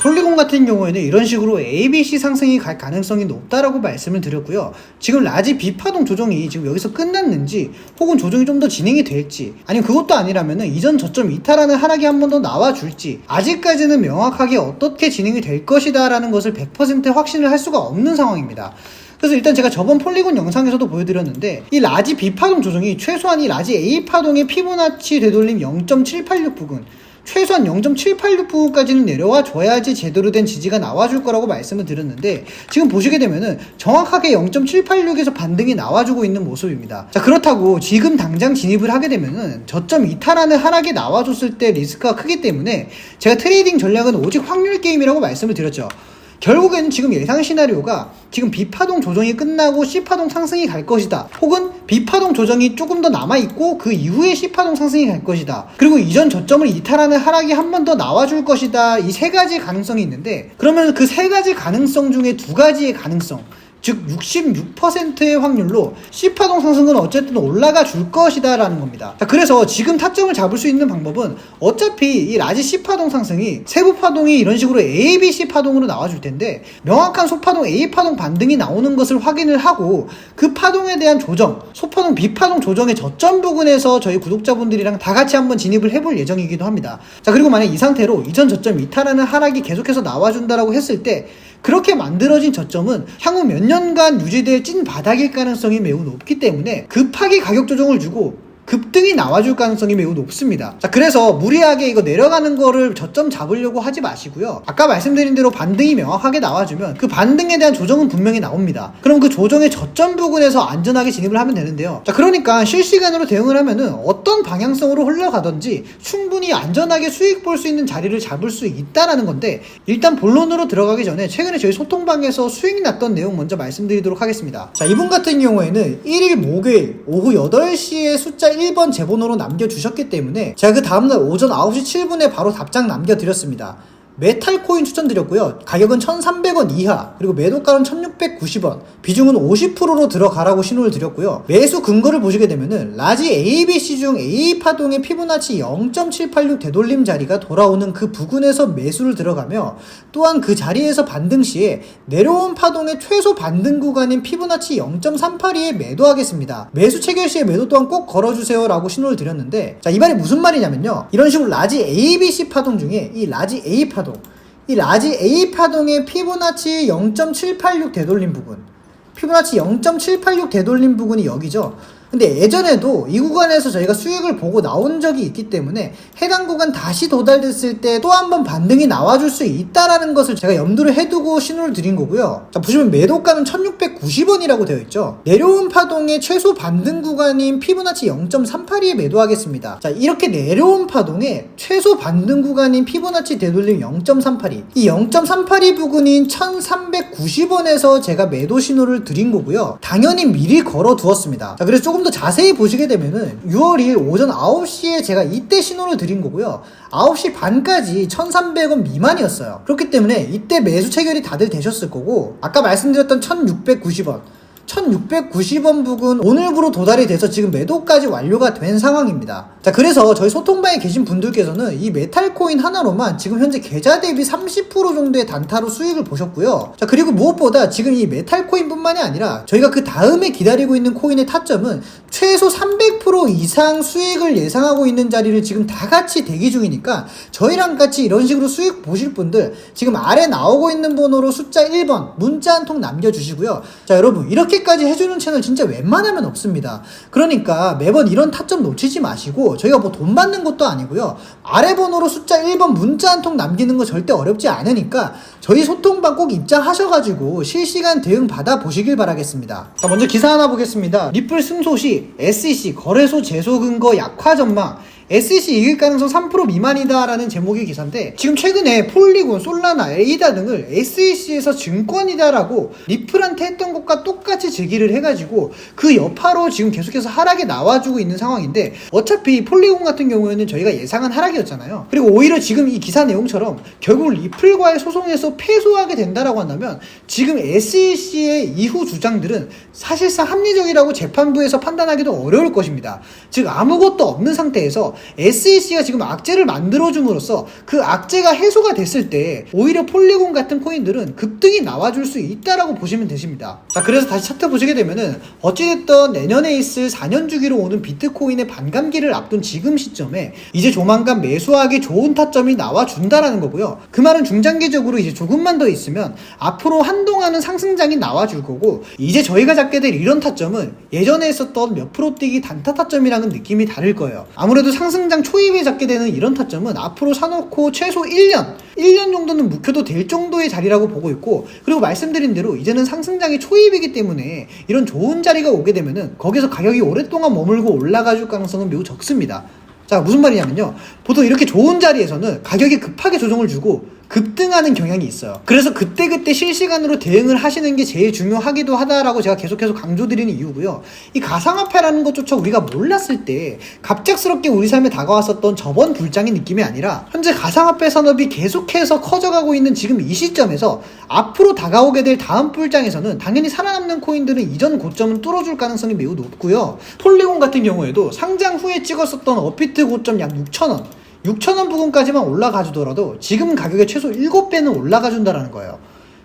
폴리곤 같은 경우에는 이런 식으로 ABC 상승이 갈 가능성이 높다라고 말씀을 드렸고요. 지금 라지 비파동 조정이 지금 여기서 끝났는지 혹은 조정이 좀 더 진행이 될지 아니면 그것도 아니라면 이전 저점 이탈하는 하락이 한 번 더 나와줄지 아직까지는 명확하게 어떻게 진행이 될 것이다라는 것을 100% 확신을 할 수가 없는 상황입니다. 그래서 일단 제가 저번 폴리곤 영상에서도 보여드렸는데 이 라지 B파동 조정이 최소한 이 라지 A파동의 피보나치 되돌림 0.786 부근 최소한 0.786 부분까지는 내려와 줘야지 제대로 된 지지가 나와줄 거라고 말씀을 드렸는데 지금 보시게 되면은 정확하게 0.786에서 반등이 나와주고 있는 모습입니다. 자 그렇다고 지금 당장 진입을 하게 되면은 저점 이탈하는 하락이 나와줬을 때 리스크가 크기 때문에 제가 트레이딩 전략은 오직 확률 게임이라고 말씀을 드렸죠. 결국에는 지금 예상 시나리오가 지금 B파동 조정이 끝나고 C파동 상승이 갈 것이다. 혹은 B파동 조정이 조금 더 남아있고 그 이후에 C파동 상승이 갈 것이다. 그리고 이전 저점을 이탈하는 하락이 한 번 더 나와줄 것이다. 이 세 가지 가능성이 있는데 그러면 그 세 가지 가능성 중에 두 가지의 가능성 즉 66%의 확률로 C파동 상승은 어쨌든 올라가 줄 것이다 라는 겁니다. 자, 그래서 지금 타점을 잡을 수 있는 방법은 어차피 이 라지 C파동 상승이 세부 파동이 이런 식으로 A, B, C 파동으로 나와줄 텐데 명확한 소파동 A 파동 반등이 나오는 것을 확인을 하고 그 파동에 대한 조정, 소파동 B 파동 조정의 저점 부근에서 저희 구독자분들이랑 다 같이 한번 진입을 해볼 예정이기도 합니다. 자, 그리고 만약 이 상태로 이전 저점 이탈하는 하락이 계속해서 나와준다라고 했을 때 그렇게 만들어진 저점은 향후 몇 년간 유지될 찐 바닥일 가능성이 매우 높기 때문에 급하게 가격 조정을 주고 급등이 나와줄 가능성이 매우 높습니다. 자, 그래서 무리하게 이거 내려가는 거를 저점 잡으려고 하지 마시고요. 아까 말씀드린 대로 반등이 명확하게 나와주면 그 반등에 대한 조정은 분명히 나옵니다. 그럼 그 조정의 저점 부근에서 안전하게 진입을 하면 되는데요. 자, 그러니까 실시간으로 대응을 하면은 어떤 방향성으로 흘러가든지 충분히 안전하게 수익 볼 수 있는 자리를 잡을 수 있다라는 건데 일단 본론으로 들어가기 전에 최근에 저희 소통방에서 수익 났던 내용 먼저 말씀드리도록 하겠습니다. 자, 이분 같은 경우에는 1일 목요일 오후 8시에 숫자 1번 제 번호로 남겨주셨기 때문에 제가 그 다음날 오전 9시 7분에 바로 답장 남겨드렸습니다. 메탈 코인 추천드렸고요. 가격은 1,300원 이하, 그리고 매도가는 1,690원, 비중은 50%로 들어가라고 신호를 드렸고요. 매수 근거를 보시게 되면은 라지 ABC 중 A 파동의 피보나치 0.786 되돌림 자리가 돌아오는 그 부근에서 매수를 들어가며 또한 그 자리에서 반등 시에 내려온 파동의 최소 반등 구간인 피보나치 0.382에 매도하겠습니다. 매수 체결 시에 매도 또한 꼭 걸어주세요라고 신호를 드렸는데 자, 이 말이 무슨 말이냐면요. 이런 식으로 라지 ABC 파동 중에 이 라지 A 파동 이 라지 A 파동의 피보나치 0.786 되돌림 부분 피보나치 0.786 되돌림 부분이 여기죠 근데 예전에도 이 구간에서 저희가 수익을 보고 나온 적이 있기 때문에 해당 구간 다시 도달됐을 때 또 한 번 반등이 나와줄 수 있다라는 것을 제가 염두를 해두고 신호를 드린 거고요. 자, 보시면 매도가는 1690원이라고 되어 있죠. 내려온 파동의 최소 반등 구간인 피보나치 0.382에 매도하겠습니다. 자, 이렇게 내려온 파동의 최소 반등 구간인 피보나치 되돌림 0.382. 이 0.382 부근인 1390원에서 제가 매도 신호를 드린 거고요. 당연히 미리 걸어 두었습니다. 자, 그래서 조금 더 자세히 보시게 되면은 6월 2일 오전 9시에 제가 이때 신호를 드린 거고요. 9시 반까지 1300원 미만이었어요. 그렇기 때문에 이때 매수 체결이 다들 되셨을 거고 아까 말씀드렸던 1690원 1690원 부근 오늘부로 도달이 돼서 지금 매도까지 완료가 된 상황입니다. 자, 그래서 저희 소통방에 계신 분들께서는 이 메탈 코인 하나로만 지금 현재 계좌 대비 30% 정도의 단타로 수익을 보셨고요. 자, 그리고 무엇보다 지금 이 메탈 코인뿐만이 아니라 저희가 그 다음에 기다리고 있는 코인의 타점은 최소 300% 이상 수익을 예상하고 있는 자리를 지금 다 같이 대기 중이니까 저희랑 같이 이런 식으로 수익 보실 분들 지금 아래 나오고 있는 번호로 숫자 1번 문자 한 통 남겨주시고요. 자, 여러분 이렇게 까지 해주는 채널 진짜 웬만하면 없습니다. 그러니까 매번 이런 타점 놓치지 마시고 저희가 뭐 돈 받는 것도 아니고요. 아래 번호로 숫자 1번 문자 한 통 남기는 거 절대 어렵지 않으니까 저희 소통방 꼭 입장하셔가지고 실시간 대응 받아 보시길 바라겠습니다. 자, 먼저 기사 하나 보겠습니다. 리플 승소 시 SEC 거래소 제소 근거 약화 전망 SEC 이길 가능성 3% 미만이다라는 제목의 기사인데 지금 최근에 폴리곤, 솔라나, 에이다 등을 SEC에서 증권이다라고 리플한테 했던 것과 똑같이 제기를 해가지고 그 여파로 지금 계속해서 하락이 나와주고 있는 상황인데 어차피 폴리곤 같은 경우에는 저희가 예상한 하락이었잖아요. 그리고 오히려 지금 이 기사 내용처럼 결국 리플과의 소송에서 패소하게 된다라고 한다면 지금 SEC의 이후 주장들은 사실상 합리적이라고 재판부에서 판단하기도 어려울 것입니다. 즉 아무것도 없는 상태에서 SEC가 지금 악재를 만들어줌으로써 그 악재가 해소가 됐을 때 오히려 폴리곤 같은 코인들은 급등이 나와줄 수 있다라고 보시면 되십니다. 자, 그래서 다시 차트 보시게 되면은 어찌됐든 내년에 있을 4년 주기로 오는 비트코인의 반감기를 앞둔 지금 시점에 이제 조만간 매수하기 좋은 타점이 나와준다라는 거고요. 그 말은 중장기적으로 이제 조금만 더 있으면 앞으로 한동안은 상승장이 나와줄 거고 이제 저희가 잡게 될 이런 타점은 예전에 있었던 몇 프로 뛰기 단타 타점이랑은 느낌이 다를 거예요. 아무래도 상 승장 초입에 잡게 되는 이런 타점은 앞으로 사놓고 최소 1년, 1년 정도는 묵혀도 될 정도의 자리라고 보고 있고 그리고 말씀드린 대로 이제는 상승장이 초입이기 때문에 이런 좋은 자리가 오게 되면은 거기서 가격이 오랫동안 머물고 올라가 줄 가능성은 매우 적습니다. 자, 무슨 말이냐면요. 보통 이렇게 좋은 자리에서는 가격이 급하게 조정을 주고 급등하는 경향이 있어요. 그래서 그때그때 실시간으로 대응을 하시는 게 제일 중요하기도 하다라고 제가 계속해서 강조드리는 이유고요. 이 가상화폐라는 것조차 우리가 몰랐을 때 갑작스럽게 우리 삶에 다가왔었던 저번 불장의 느낌이 아니라 현재 가상화폐 산업이 계속해서 커져가고 있는 지금 이 시점에서 앞으로 다가오게 될 다음 불장에서는 당연히 살아남는 코인들은 이전 고점을 뚫어줄 가능성이 매우 높고요. 폴리곤 같은 경우에도 상장 후에 찍었었던 어피트 고점 약 6,000원 6,000원 부근까지만 올라가 주더라도 지금 가격의 최소 7배는 올라가 준다라는 거예요.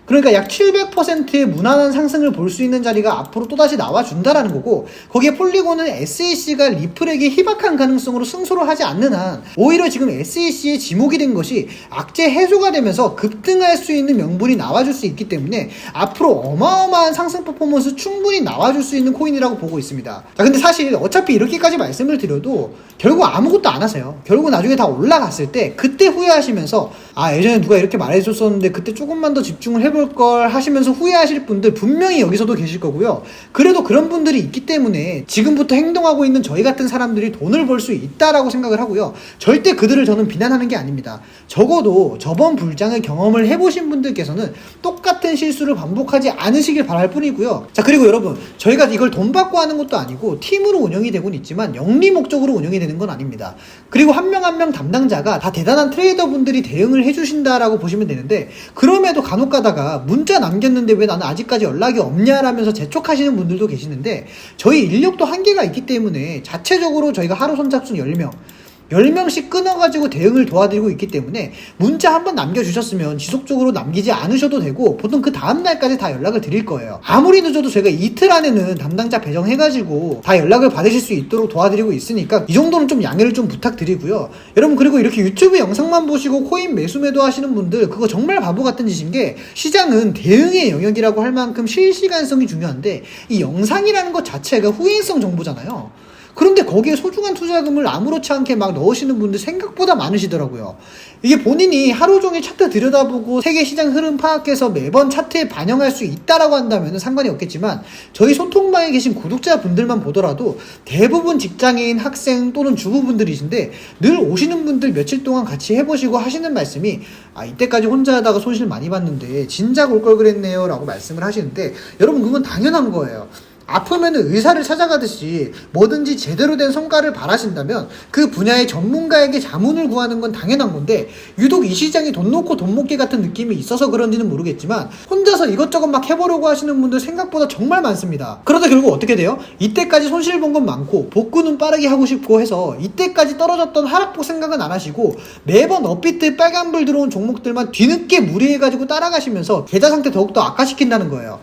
그러니까 약 700%의 무난한 상승을 볼 수 있는 자리가 앞으로 또다시 나와준다라는 거고 거기에 폴리곤은 SEC가 리플에게 희박한 가능성으로 승소를 하지 않는 한 오히려 지금 SEC의 지목이 된 것이 악재 해소가 되면서 급등할 수 있는 명분이 나와줄 수 있기 때문에 앞으로 어마어마한 상승 퍼포먼스 충분히 나와줄 수 있는 코인이라고 보고 있습니다. 자 근데 사실 어차피 이렇게까지 말씀을 드려도 결국 아무것도 안 하세요. 결국 나중에 다 올라갔을 때 그때 후회하시면서 아 예전에 누가 이렇게 말해줬었는데 그때 조금만 더 집중을 해볼 걸 하시면서 후회하실 분들 분명히 여기서도 계실 거고요. 그래도 그런 분들이 있기 때문에 지금부터 행동하고 있는 저희 같은 사람들이 돈을 벌 수 있다라고 생각을 하고요. 절대 그들을 저는 비난하는 게 아닙니다. 적어도 저번 불장의 경험을 해보신 분들께서는 똑같은 실수를 반복하지 않으시길 바랄 뿐이고요. 자 그리고 여러분 저희가 이걸 돈 받고 하는 것도 아니고 팀으로 운영이 되곤 있지만 영리 목적으로 운영이 되는 건 아닙니다. 그리고 한 명 한 명 담당자가 다 대단한 트레이더 분들이 대응을 해주신다라고 보시면 되는데 그럼에도 간혹 가다가 문자 남겼는데 왜 나는 아직까지 연락이 없냐라면서 재촉하시는 분들도 계시는데 저희 인력도 한계가 있기 때문에 자체적으로 저희가 하루 선착순 10명 10명씩 끊어가지고 대응을 도와드리고 있기 때문에 문자 한번 남겨주셨으면 지속적으로 남기지 않으셔도 되고 보통 그 다음날까지 다 연락을 드릴 거예요. 아무리 늦어도 저희가 이틀 안에는 담당자 배정해가지고 다 연락을 받으실 수 있도록 도와드리고 있으니까 이 정도는 좀 양해를 좀 부탁드리고요. 여러분 그리고 이렇게 유튜브 영상만 보시고 코인 매수 매도 하시는 분들 그거 정말 바보 같은 짓인 게 시장은 대응의 영역이라고 할 만큼 실시간성이 중요한데 이 영상이라는 것 자체가 후행성 정보잖아요. 그런데 거기에 소중한 투자금을 아무렇지 않게 막 넣으시는 분들 생각보다 많으시더라고요. 이게 본인이 하루 종일 차트 들여다보고 세계 시장 흐름 파악해서 매번 차트에 반영할 수 있다라고 한다면 상관이 없겠지만 저희 소통방에 계신 구독자분들만 보더라도 대부분 직장인, 학생 또는 주부분들이신데 늘 오시는 분들 며칠 동안 같이 해보시고 하시는 말씀이 아 이때까지 혼자 하다가 손실 많이 봤는데 진작 올 걸 그랬네요 라고 말씀을 하시는데 여러분 그건 당연한 거예요. 아프면 의사를 찾아가듯이 뭐든지 제대로 된 성과를 바라신다면 그 분야의 전문가에게 자문을 구하는 건 당연한 건데 유독 이 시장이 돈 놓고 돈 먹기 같은 느낌이 있어서 그런지는 모르겠지만 혼자서 이것저것 막 해보려고 하시는 분들 생각보다 정말 많습니다. 그러다 결국 어떻게 돼요? 이때까지 손실 본 건 많고 복구는 빠르게 하고 싶고 해서 이때까지 떨어졌던 하락폭 생각은 안 하시고 매번 업비트 빨간불 들어온 종목들만 뒤늦게 무리해가지고 따라가시면서 계좌 상태 더욱더 악화시킨다는 거예요.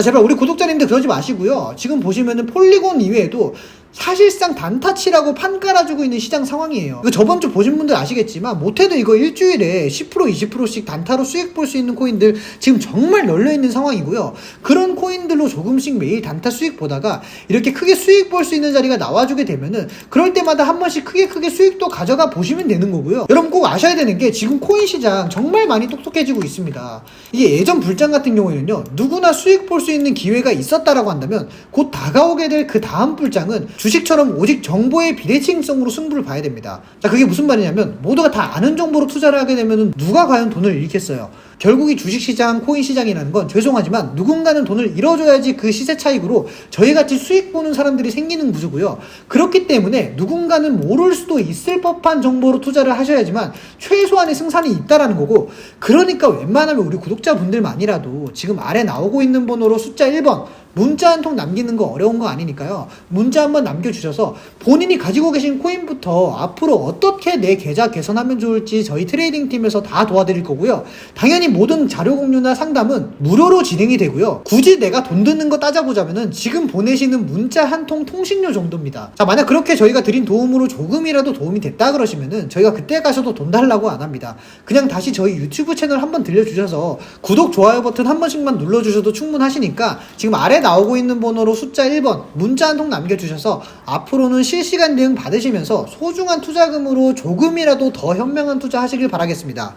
자, 제발 우리 구독자님들 그러지 마시고요. 지금 보시면은 폴리곤 이외에도 사실상 단타치라고 판 깔아주고 있는 시장 상황이에요. 이거 저번 주 보신 분들 아시겠지만 못해도 이거 일주일에 10% 20%씩 단타로 수익 볼 수 있는 코인들 지금 정말 널려 있는 상황이고요. 그런 코인들로 조금씩 매일 단타 수익 보다가 이렇게 크게 수익 볼 수 있는 자리가 나와주게 되면은 그럴 때마다 한 번씩 크게 크게 수익도 가져가 보시면 되는 거고요. 여러분 꼭 아셔야 되는 게 지금 코인 시장 정말 많이 똑똑해지고 있습니다. 이게 예전 불장 같은 경우에는요 누구나 수익 볼 수 있는 기회가 있었다라고 한다면 곧 다가오게 될 그 다음 불장은 주식처럼 오직 정보의 비대칭성으로 승부를 봐야 됩니다. 자, 그게 무슨 말이냐면 모두가 다 아는 정보로 투자를 하게 되면 누가 과연 돈을 잃겠어요? 결국 이 주식시장, 코인시장이라는 건 죄송하지만 누군가는 돈을 잃어줘야지 그 시세 차익으로 저희같이 수익 보는 사람들이 생기는 구조고요. 그렇기 때문에 누군가는 모를 수도 있을 법한 정보로 투자를 하셔야지만 최소한의 승산이 있다라는 거고 그러니까 웬만하면 우리 구독자분들만이라도 지금 아래 나오고 있는 번호로 숫자 1번 문자 한 통 남기는 거 어려운 거 아니니까요. 문자 한번 남겨주셔서 본인이 가지고 계신 코인부터 앞으로 어떻게 내 계좌 개선하면 좋을지 저희 트레이딩 팀에서 다 도와드릴 거고요. 당연히 모든 자료 공유나 상담은 무료로 진행이 되고요. 굳이 내가 돈 드는 거 따져보자면은 지금 보내시는 문자 한 통 통신료 정도입니다. 자, 만약 그렇게 저희가 드린 도움으로 조금이라도 도움이 됐다 그러시면은 저희가 그때 가셔도 돈 달라고 안 합니다. 그냥 다시 저희 유튜브 채널 한번 들려주셔서 구독, 좋아요 버튼 한 번씩만 눌러주셔도 충분하시니까 지금 나오고 있는 번호로 숫자 1번 문자 한 통 남겨주셔서 앞으로는 실시간 대응 받으시면서 소중한 투자금으로 조금이라도 더 현명한 투자 하시길 바라겠습니다.